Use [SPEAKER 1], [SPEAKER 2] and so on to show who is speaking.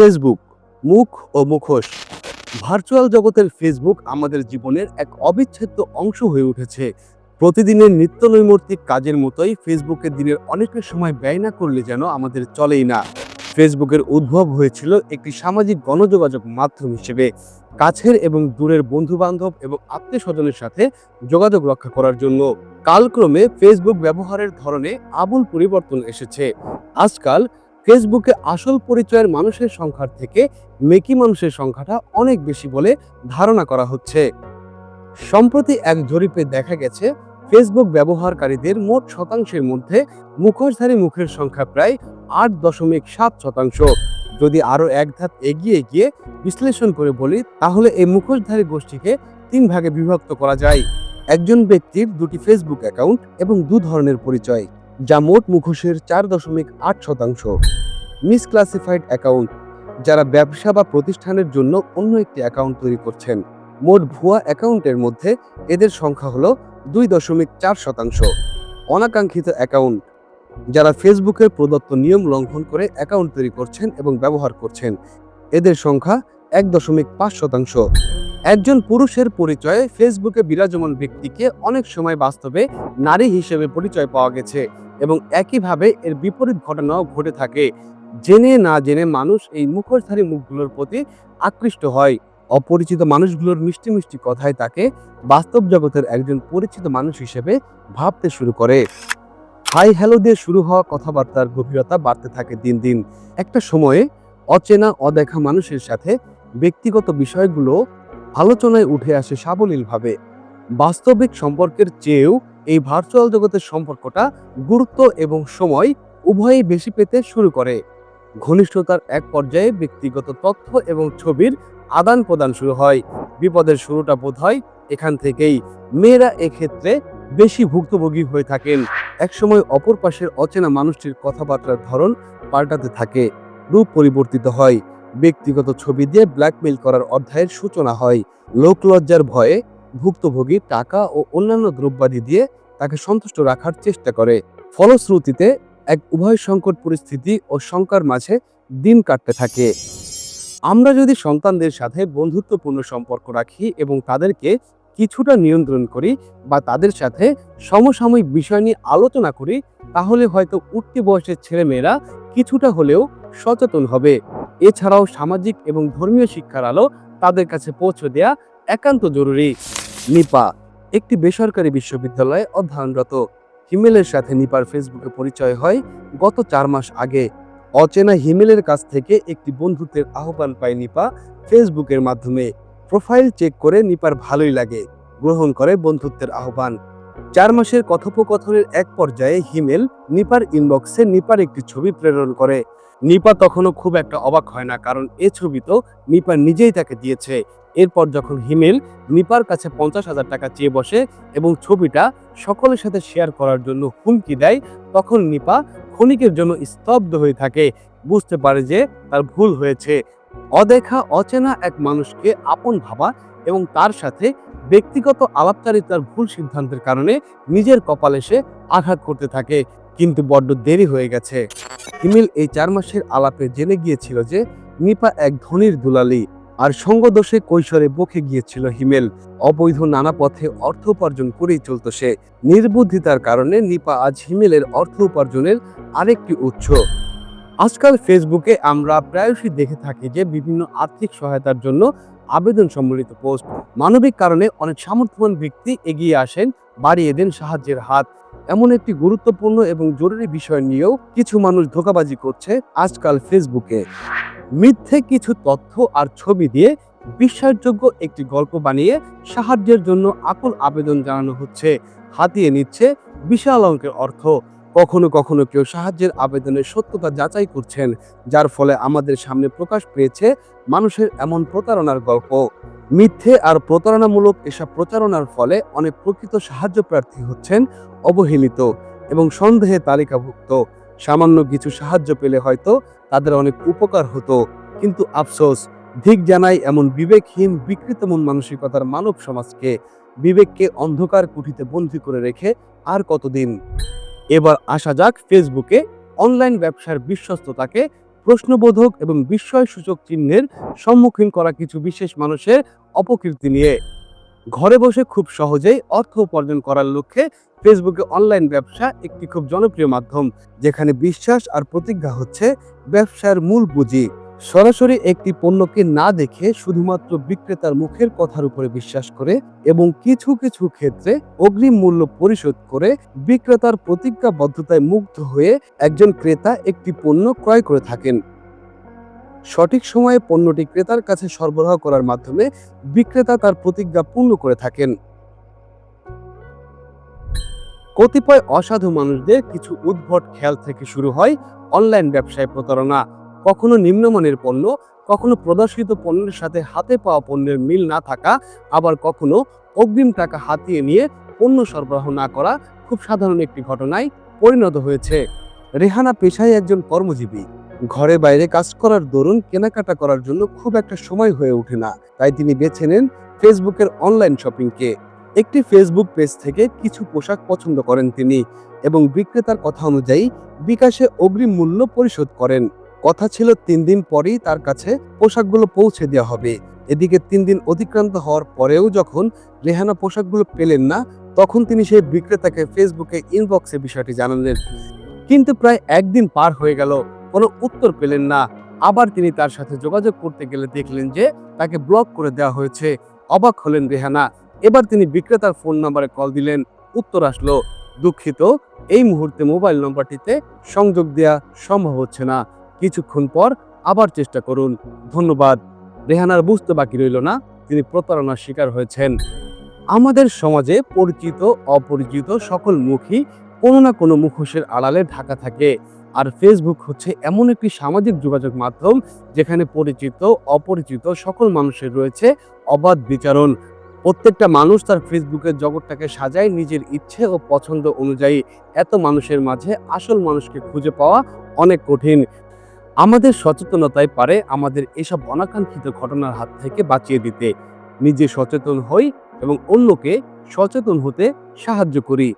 [SPEAKER 1] Facebook মুখ ও মুখোশ। Virtual জগতের ফেসবুক আমাদের জীবনের এক অবিচ্ছেদ্য অংশ হয়ে উঠেছে। প্রতিদিনের নিত্য নৈমিত্তিক কাজের মতোই ফেসবুকে দিনের অনেকটা সময় ব্যয় না করলে যেন আমাদের চলেই না। ফেসবুকের উদ্ভব হয়েছিল একটি সামাজিক গণযোগাযোগ মাধ্যম হিসেবে। কাছের এবং দূরের বন্ধু বান্ধব এবং আত্মীয় স্বজনের সাথে যোগাযোগ রক্ষা করার জন্য। কালক্রমে ফেসবুক ব্যবহারের ধরনে আমূল পরিবর্তন এসেছে। আজকাল ফেসবুকে আসল পরিচয়ের মানুষের সংখ্যার থেকে মেকি মানুষের সংখ্যাটা অনেক বেশি বলে ধারণা করা হচ্ছে। সম্প্রতি এক জরিপে দেখা গেছে, ফেসবুক ব্যবহারকারীদের মোট শতাংশের মধ্যে মুখোশধারী মুখের সংখ্যা প্রায় আট দশমিক সাত শতাংশ। যদি আরও এক ধাপ এগিয়ে গিয়ে বিশ্লেষণ করে বলি, তাহলে এই মুখোশধারী গোষ্ঠীকে তিন ভাগে বিভক্ত করা যায়। একজন ব্যক্তির দুটি ফেসবুক অ্যাকাউন্ট এবং দু ধরনের পরিচয়, যা মোট মুখোশের চার দশমিক আট শতাংশ। মিসক্লাসিফাইড অ্যাকাউন্ট যারা ব্যবসা বা প্রতিষ্ঠানের জন্য অন্য একটি অ্যাকাউন্ট তৈরি করছেন। মোট ভুয়া অ্যাকাউন্টের মধ্যে এদের সংখ্যা হলো দুই দশমিক চার শতাংশ। অনাকাঙ্ক্ষিত অ্যাকাউন্ট যারা ফেসবুকের প্রদত্ত নিয়ম লঙ্ঘন করে অ্যাকাউন্ট তৈরি করছেন এবং ব্যবহার করছেন, এদের সংখ্যা এক দশমিক পাঁচ শতাংশ। একজন পুরুষের পরিচয়ে ফেসবুকে বিরাজমান ব্যক্তিকে অনেক সময় বাস্তবে নারী হিসেবে পরিচয় পাওয়া গেছে এবং একইভাবে এর বিপরীত ঘটনাও ঘটে থাকে। জেনে না জেনে মানুষ এই মুখোশধারী মুখগুলোর প্রতি আকৃষ্ট হয়। অপরিচিত মানুষগুলোর মিষ্টি মিষ্টি কথায় তাকে বাস্তব জগতের একজন পরিচিত মানুষ হিসেবে ভাবতে শুরু করে। হাই হ্যালো দিয়ে শুরু হওয়া কথাবার্তার গভীরতা বাড়তে থাকে দিন দিন। একটা সময়ে অচেনা, অদেখা মানুষের সাথে ব্যক্তিগত বিষয়গুলো আলোচনায় উঠে আসে সাবলীলভাবে। বাস্তবিক সম্পর্কের চেয়েও এই ভার্চুয়াল জগতের সম্পর্কটা গুরুত্ব এবং সময় উভয়ই বেশি পেতে শুরু করে। ঘনিষ্ঠতার এক পর্যায়ে ব্যক্তিগত তথ্য এবং ছবির আদান প্রদান শুরু হয়। বিপদের শুরুটা বোধ হয় এখান থেকেই। মেয়েরা এক্ষেত্রে বেশি ভুক্তভোগী হয়ে থাকেন। একসময় অপর পাশের অচেনা মানুষটির কথাবার্তার ধরন পাল্টাতে থাকে, রূপ পরিবর্তিত হয়। ব্যক্তিগত ছবি দিয়ে ব্ল্যাকমেইল করার অধ্যায়ের সূচনা হয়। লোকলজ্জার ভয়ে ভুক্তভোগী টাকা ও অন্যান্য দ্রব্যাদি দিয়ে তাকে সন্তুষ্ট রাখার চেষ্টা করে। ফলশ্রুতিতে এক উভয় সংকট পরিস্থিতি ও শঙ্কার মাঝে দিন কাটতে থাকে। আমরা যদি সন্তানদের সাথে বন্ধুত্বপূর্ণ সম্পর্ক রাখি এবং তাদেরকে কিছুটা নিয়ন্ত্রণ করি বা তাদের সাথে সমসাময়িক বিষয় নিয়ে আলোচনা করি, তাহলে হয়তো উঠতি বয়সের ছেলেমেয়েরা কিছুটা হলেও সচেতন হবে। এছাড়াও সামাজিক এবং ধর্মীয় শিক্ষার আলো তাদের কাছে পৌঁছে দেয়া একান্ত জরুরি। নিপা, একটি বেসরকারি বিশ্ববিদ্যালয়ে অধ্যয়নরত। হিমেলের সাথে নিপার ফেসবুকে পরিচয় হয়। গত চার মাস আগে অচেনা হিমেলের কাছ থেকে একটি বন্ধুত্বের আহ্বান পায় নিপা ফেসবুকের মাধ্যমে। প্রোফাইল চেক করে নিপার ভালোই লাগে, গ্রহণ করে বন্ধুত্বের আহ্বান। চার মাসের কথোপকথনের এক পর্যায়ে হিমেল নিপার ইনবক্সে নিপার একটি ছবি প্রেরণ করে। নিপা তখনও খুব একটা অবাক হয় না, কারণ এ ছবি তো নিপা নিজেই তাকে দিয়েছে। এরপর যখন হিমেল নিপার কাছে পঞ্চাশ হাজার টাকা চেয়ে বসে এবং ছবিটা সকলের সাথে শেয়ার করার জন্য হুমকি দেয়, তখন নিপা ক্ষণিকের জন্য স্তব্ধ হয়ে থাকে। বুঝতে পারে যে তার ভুল হয়েছে। অদেখা, অচেনা এক মানুষকে আপন ভাবা এবং তার সাথে ব্যক্তিগত আলাপচারিতার ভুল সিদ্ধান্তের কারণে নিজের কপালে সে আঘাত করতে থাকে। কিন্তু বড্ড দেরি হয়ে গেছে। হিমিল এই চার মাসের আলাপে জেনে গিয়েছিল যে নিপা এক ধনির দুলালি। আর সঙ্গদোষে কৈশোরে বকে গিয়েছিল হিমেল। অবৈধ নানা পথে অর্থ উপার্জন করেই চলত সে। নির্বুদ্ধিতার কারণে নিপা আজ হিমেলের অর্থ উপার্জনের আরেকটি উৎস। আজকাল ফেসবুকে আমরা প্রায়শই দেখে থাকি যে বিভিন্ন আর্থিক সহায়তার জন্য আবেদন সম্বলিত পোস্ট। মানবিক কারণে অনেক সামর্থ্যবান ব্যক্তি এগিয়ে আসেন, বাড়িয়ে দেন সাহায্যের হাত। এমন একটি গুরুত্বপূর্ণ এবং জরুরি বিষয় নিয়েও কিছু মানুষ ধোকাবাজি করছে আজকাল ফেসবুকে। মিথ্যে কিছু তথ্য আর ছবি দিয়ে বিশ্বাসযোগ্য একটি গল্প বানিয়ে সাহায্যের জন্য আকুল আবেদন জানানো হচ্ছে। হাতিয়ে নিচ্ছে বিশাল অঙ্কের অর্থ। কখনো কখনো কেউ সাহায্যের আবেদনের সত্যতা যাচাই করছেন, যার ফলে আমাদের সামনে প্রকাশ পেয়েছে মানুষের এমন প্রতারণার গল্প। মিথ্যে আর প্রতারণামূলক এসব প্রচারণার ফলে অনেক প্রকৃত সাহায্য প্রার্থী হচ্ছেন অবহেলিত এবং সন্দেহে তালিকাভুক্ত। সামান্য কিছু সাহায্য পেলে হয়তো তাদের অনেক উপকার হতো। কিন্তু আফসোস, ধিক জানাই এমন বিবেকহীন, বিকৃত মন মানসিকতার মানব সমাজকে বিবেককে অন্ধকার কুঠিতে বন্দী করে রেখে আর কতদিন? এবার আসা যাক ফেসবুকে অনলাইন ব্যবসার বিশ্বস্ততাকে প্রশ্নবোধক এবং বিস্ময়সূচক চিহ্নের সম্মুখীন করা কিছু বিশেষ মানুষের অপকীর্তি নিয়ে। ঘরে বসে খুব সহজেই অর্থ উপার্জন করার লক্ষ্যে ফেসবুকে অনলাইন ব্যবসা একটি খুব জনপ্রিয় মাধ্যম, যেখানে বিশ্বাস আর প্রতিজ্ঞা হচ্ছে ব্যবসার মূল পুঁজি। সরাসরি একটি পণ্যকে না দেখে শুধুমাত্র বিক্রেতার মুখের কথার উপরে বিশ্বাস করে এবং কিছু কিছু ক্ষেত্রে অগ্রিম মূল্য পরিশোধ করে বিক্রেতার প্রতিজ্ঞাবদ্ধতায় মুগ্ধ হয়ে একজন ক্রেতা একটি পণ্য ক্রয় করে থাকেন। সঠিক সময়ে পণ্যটি ক্রেতার কাছে সরবরাহ করার মাধ্যমে বিক্রেতা তার প্রতিজ্ঞা পূর্ণ করে থাকেন। কতিপয় অসাধু মানুষদের কিছু উদ্ভট খেয়াল থেকে শুরু হয় অনলাইন ব্যবসায় প্রতারণা। কখনো নিম্নমানের পণ্য, কখনো প্রদর্শিত পণ্যের সাথে হাতে পাওয়া পণ্যের মিল না থাকা, আবার কখনো অগ্রিম টাকা হাতিয়ে নিয়ে পণ্য সরবরাহ না করা খুব সাধারণ একটি ঘটনায় পরিণত হয়েছে। রেহানা পেশায় একজন কর্মজীবী। ঘরে বাইরে কাজ করার দরুন কেনাকাটা করার জন্য খুব একটা সময় হয়ে ওঠে না। তাই তিনি বেছে নেন ফেসবুকের অনলাইন শপিংকে। একটি ফেসবুক পেজ থেকে কিছু পোশাক পছন্দ করেন তিনি এবং বিক্রেতার কথা অনুযায়ী বিকাশে অগ্রিম মূল্য পরিশোধ করেন। কথা ছিল তিন দিন পরেই তার কাছে পোশাকগুলো পৌঁছে দেওয়া হবে। এদিকে তিন দিন অতিক্রান্ত হওয়ার পরেও যখন রেহানা পোশাকগুলো পেলেন না, তখন তিনি সেই বিক্রেতাকে ফেসবুকে ইনবক্সে বিষয়টি জানালেন। কিন্তু প্রায় একদিন পার হয়ে গেল। কোনো উত্তর পেলেন না। আবার তিনি তার সাথে যোগাযোগ করতে গেলে দেখলেন যে তাকে ব্লক করে দেওয়া হয়েছে। অবাক হলেন রেহানা। এবার তিনি বিক্রেতার ফোন নাম্বারে কল দিলেন। উত্তর আসলো, দুঃখিত, এই মুহূর্তে মোবাইল নম্বরটিতে সংযোগ দেয়া সম্ভব হচ্ছে না। কিছুক্ষণ পর আবার চেষ্টা করুন। ধন্যবাদ। রেহানার বুঝতে বাকি রইল না, তিনি প্রতারণার শিকার হয়েছেন। আমাদের সমাজে পরিচিত, অপরিচিত সকল মুখী কোনো না কোনো মুখোশের আড়ালে ঢাকা থাকে। আর ফেসবুক হচ্ছে এমন একটি সামাজিক যোগাযোগ মাধ্যম যেখানে পরিচিত, অপরিচিত সকল মানুষের রয়েছে অবাধ বিচারণ। প্রত্যেকটা মানুষ তার ফেসবুকের জগৎটাকে সাজায় নিজের ইচ্ছে ও পছন্দ অনুযায়ী। এত মানুষের মাঝে আসল মানুষকে খুঁজে পাওয়া অনেক কঠিন। আমাদের সচেতনতাই পারে আমাদের এসব অনাকাঙ্ক্ষিত ঘটনার হাত থেকে বাঁচিয়ে দিতে। নিজে সচেতন হই এবং অন্যকে সচেতন হতে সাহায্য করি।